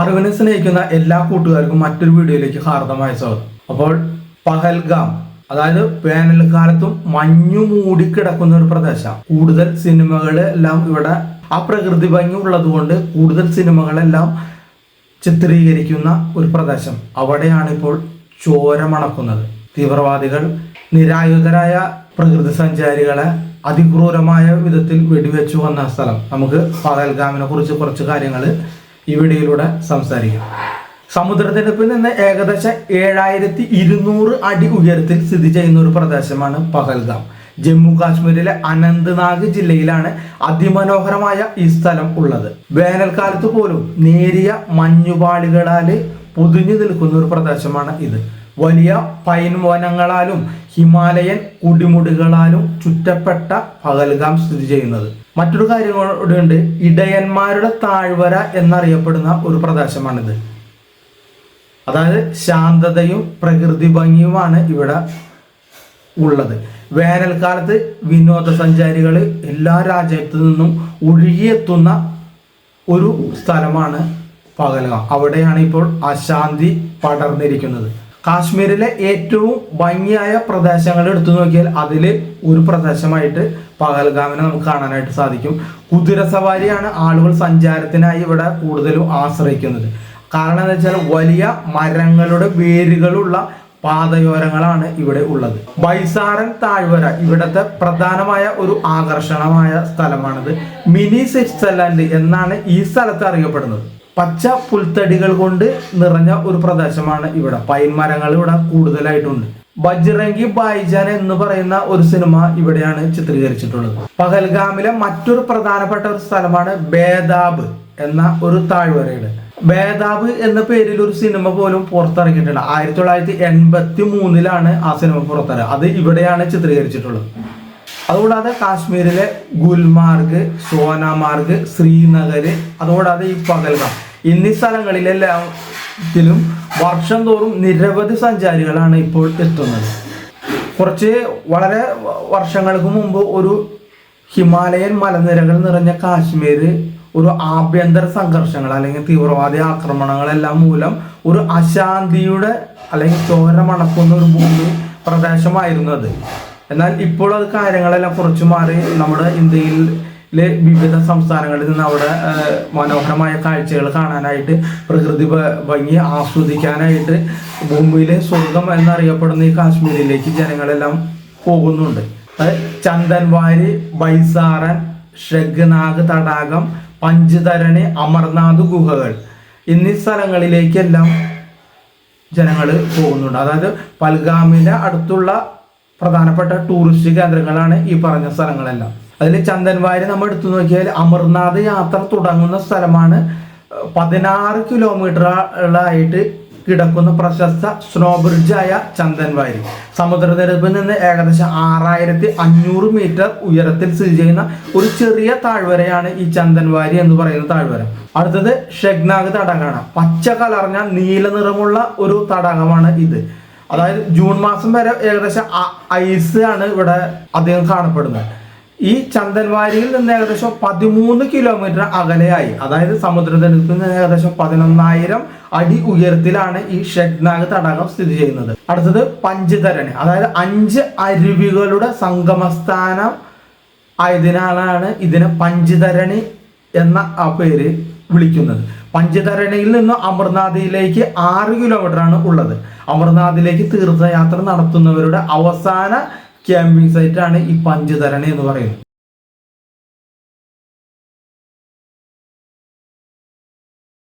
അറിവിനെ സ്നേഹിക്കുന്ന എല്ലാ കൂട്ടുകാർക്കും മറ്റൊരു വീഡിയോയിലേക്ക് ഹാർദമായ സ്വാഗതം. അപ്പോൾ പഹൽഗാം അതായത് വേനൽക്കാലത്തും മഞ്ഞു മൂടിക്കിടക്കുന്ന ഒരു പ്രദേശം. കൂടുതൽ സിനിമകളെല്ലാം ഇവിടെ ആ പ്രകൃതി ഭംഗി ഉള്ളതുകൊണ്ട് കൂടുതൽ സിനിമകളെല്ലാം ചിത്രീകരിക്കുന്ന ഒരു പ്രദേശം. അവിടെയാണ് ഇപ്പോൾ ചോരമണക്കുന്നത് തീവ്രവാദികൾ നിരായുധരായ പ്രകൃതി സഞ്ചാരികളെ അതിക്രൂരമായ വിധത്തിൽ വെടിവെച്ചു വന്ന സ്ഥലം. നമുക്ക് പഹൽഗാമിനെ കുറിച്ച് കുറച്ച് കാര്യങ്ങൾ ഈ വീഡിയോയിലൂടെ സംസാരിക്കാം സമുദ്രത്തിനപ്പിൽ നിന്ന് ഏകദേശം ഏഴായിരത്തി ഇരുന്നൂറ് അടി ഉയരത്തിൽ സ്ഥിതി ചെയ്യുന്ന ഒരു പ്രദേശമാണ് പഹൽഗാം. ജമ്മു കാശ്മീരിലെ അനന്ത്നാഗ് ജില്ലയിലാണ് അതിമനോഹരമായ ഈ സ്ഥലം ഉള്ളത്. വേനൽക്കാലത്ത് പോലും നേരിയ മഞ്ഞുപാളികളാൽ പൊതിഞ്ഞു നിൽക്കുന്ന ഒരു പ്രദേശമാണ് ഇത്. വലിയ പൈൻ വനങ്ങളാലും ഹിമാലയൻ കുടിമുടികളാലും ചുറ്റപ്പെട്ട പഹൽഗാം സ്ഥിതി ചെയ്യുന്നത്. മറ്റൊരു കാര്യം കൂടെ ഉണ്ട്. ഇടയന്മാരുടെ താഴ്വര എന്നറിയപ്പെടുന്ന ഒരു പ്രദേശമാണിത്. അതായത് ശാന്തതയും പ്രകൃതി ഭംഗിയുമാണ് ഇവിടെ ഉള്ളത്. വേനൽക്കാലത്ത് വിനോദസഞ്ചാരികൾ എല്ലാ രാജ്യത്തു നിന്നും ഒഴുകിയെത്തുന്ന ഒരു സ്ഥലമാണ് പകൽഗാം. അവിടെയാണ് ഇപ്പോൾ അശാന്തി പടർന്നിരിക്കുന്നത്. കാശ്മീരിലെ ഏറ്റവും ഭംഗിയായ പ്രദേശങ്ങൾ എടുത്തു നോക്കിയാൽ അതിൽ ഒരു പ്രദേശമായിട്ട് പകൽഗാമിനെ നമുക്ക് കാണാനായിട്ട് സാധിക്കും. കുതിര സവാരിയാണ് ആളുകൾ സഞ്ചാരത്തിനായി ഇവിടെ കൂടുതലും ആശ്രയിക്കുന്നത്. കാരണം എന്താ വെച്ചാൽ വലിയ മരങ്ങളുടെ വേരുകളുള്ള പാതയോരങ്ങളാണ് ഇവിടെ ഉള്ളത്. ബൈസാറൻ താഴ്വര ഇവിടത്തെ പ്രധാനമായ ഒരു ആകർഷണമായ സ്ഥലമാണിത്. മിനി സ്വിറ്റ്സർലാൻഡ് എന്നാണ് ഈ സ്ഥലത്ത് അറിയപ്പെടുന്നത്. പച്ച പുൽത്തടികൾ കൊണ്ട് നിറഞ്ഞ ഒരു പ്രദേശമാണ് ഇവിടെ. പൈൻ മരങ്ങൾ ഇവിടെ കൂടുതലായിട്ടുണ്ട്. ബജ്രംഗി ബായിജാൻ എന്ന് പറയുന്ന ഒരു സിനിമ ഇവിടെയാണ് ചിത്രീകരിച്ചിട്ടുള്ളത്. പഹൽഗാമിലെ മറ്റൊരു പ്രധാനപ്പെട്ട ഒരു സ്ഥലമാണ് ബേദാബ് എന്ന ഒരു താഴ്വരയുടെ ബേദാബ് എന്ന പേരിൽ ഒരു സിനിമ പോലും പുറത്തിറങ്ങിയിട്ടുണ്ട് ആയിരത്തി തൊള്ളായിരത്തി എൺപത്തി മൂന്നിലാണ് ആ സിനിമ പുറത്തിറങ്ങുക. അത് ഇവിടെയാണ് ചിത്രീകരിച്ചിട്ടുള്ളത്. അതുകൂടാതെ കാശ്മീരിലെ ഗുൽമാർഗ് സോനാമാർഗ് ശ്രീനഗർ അതുകൂടാതെ ഈ പകൽഗാം. എന്നീ സ്ഥലങ്ങളിലെല്ലാത്തിലും വർഷം തോറും നിരവധി സഞ്ചാരികളാണ് ഇപ്പോൾ എത്തുന്നത്. കുറച്ച് വളരെ വർഷങ്ങൾക്ക് മുമ്പ് ഒരു ഹിമാലയൻ മലനിരകൾ നിറഞ്ഞ കാശ്മീർ ഒരു ആഭ്യന്തര സംഘർഷങ്ങൾ അല്ലെങ്കിൽ തീവ്രവാദി ആക്രമണങ്ങളെല്ലാം മൂലം ഒരു അശാന്തിയുടെ അല്ലെങ്കിൽ ചോര മണക്കുന്ന ഒരു ഭൂമി പ്രദേശമായിരുന്നു അത്. എന്നാൽ ഇപ്പോൾ അത് കാര്യങ്ങളെല്ലാം കുറച്ചു മാറി. നമ്മുടെ ഇന്ത്യയിൽ വിവിധ സംസ്ഥാനങ്ങളിൽ നിന്ന് അവിടെ മനോഹരമായ കാഴ്ചകൾ കാണാനായിട്ട് പ്രകൃതി ഭംഗി ആസ്വദിക്കാനായിട്ട് ഭൂമിയിലെ സ്വർഗം എന്നറിയപ്പെടുന്ന ഈ കാശ്മീരിലേക്ക് ജനങ്ങളെല്ലാം പോകുന്നുണ്ട്. ചന്ദൻവാരി ബൈസാറൻ ഷഗ്നാഗ് തടാകം പഞ്ചതരണി അമർനാഥ് ഗുഹകൾ എന്നീ സ്ഥലങ്ങളിലേക്കെല്ലാം ജനങ്ങൾ പോകുന്നുണ്ട്. അതായത് പൽഗാമിന്റെ അടുത്തുള്ള പ്രധാനപ്പെട്ട ടൂറിസ്റ്റ് കേന്ദ്രങ്ങളാണ് ഈ പറഞ്ഞ സ്ഥലങ്ങളെല്ലാം. അതിൽ ചന്ദൻവാരി നമ്മൾ എടുത്തു നോക്കിയാൽ അമർനാഥ് യാത്ര തുടങ്ങുന്ന സ്ഥലമാണ്. പതിനാറ് കിലോമീറ്ററുകളായിട്ട് കിടക്കുന്ന പ്രശസ്ത സ്നോ ബ്രിഡ്ജായ ചന്ദൻവാരി. സമുദ്രനിരപ്പിൽ നിന്ന് ഏകദേശം ആറായിരത്തി അഞ്ഞൂറ് മീറ്റർ ഉയരത്തിൽ സ്ഥിതി ചെയ്യുന്ന ഒരു ചെറിയ താഴ്വരയാണ് ഈ ചന്ദൻവാരി എന്ന് പറയുന്ന താഴ്വര. അടുത്തത് ഷെഗ്നാഗ് തടാകമാണ്. പച്ച കലർഞ്ഞ നീല നിറമുള്ള ഒരു തടാകമാണ് ഇത്. അതായത് ജൂൺ മാസം വരെ ഏകദേശം ഐസ് ആണ് ഇവിടെ അധികം കാണപ്പെടുന്നത്. ഈ ചന്ദൻവാരിയിൽ നിന്ന് ഏകദേശം പതിമൂന്ന് കിലോമീറ്റർ അകലെയായി. അതായത് സമുദ്രതലത്തിൽ നിന്ന് ഏകദേശം പതിനൊന്നായിരം അടി ഉയരത്തിലാണ് ഈ ഷഡ്നാഗ് തടാകം സ്ഥിതി ചെയ്യുന്നത്. അടുത്തത് പഞ്ചതരണി. അതായത് അഞ്ച് അരുവികളുടെ സംഗമസ്ഥാനം ആയതിനാലാണ് ഇതിനെ പഞ്ചതരണി എന്ന ആ പേര് വിളിക്കുന്നത്. പഞ്ചതരണയിൽ നിന്ന് അമർനാഥിലേക്ക് ആറ് കിലോമീറ്റർ ആണ് ഉള്ളത്. അമർനാഥിലേക്ക് തീർത്ഥയാത്ര നടത്തുന്നവരുടെ അവസാന ക്യാമ്പിംഗ് സൈറ്റാണ് ഈ പഞ്ചതരണ എന്ന് പറയുന്നത്.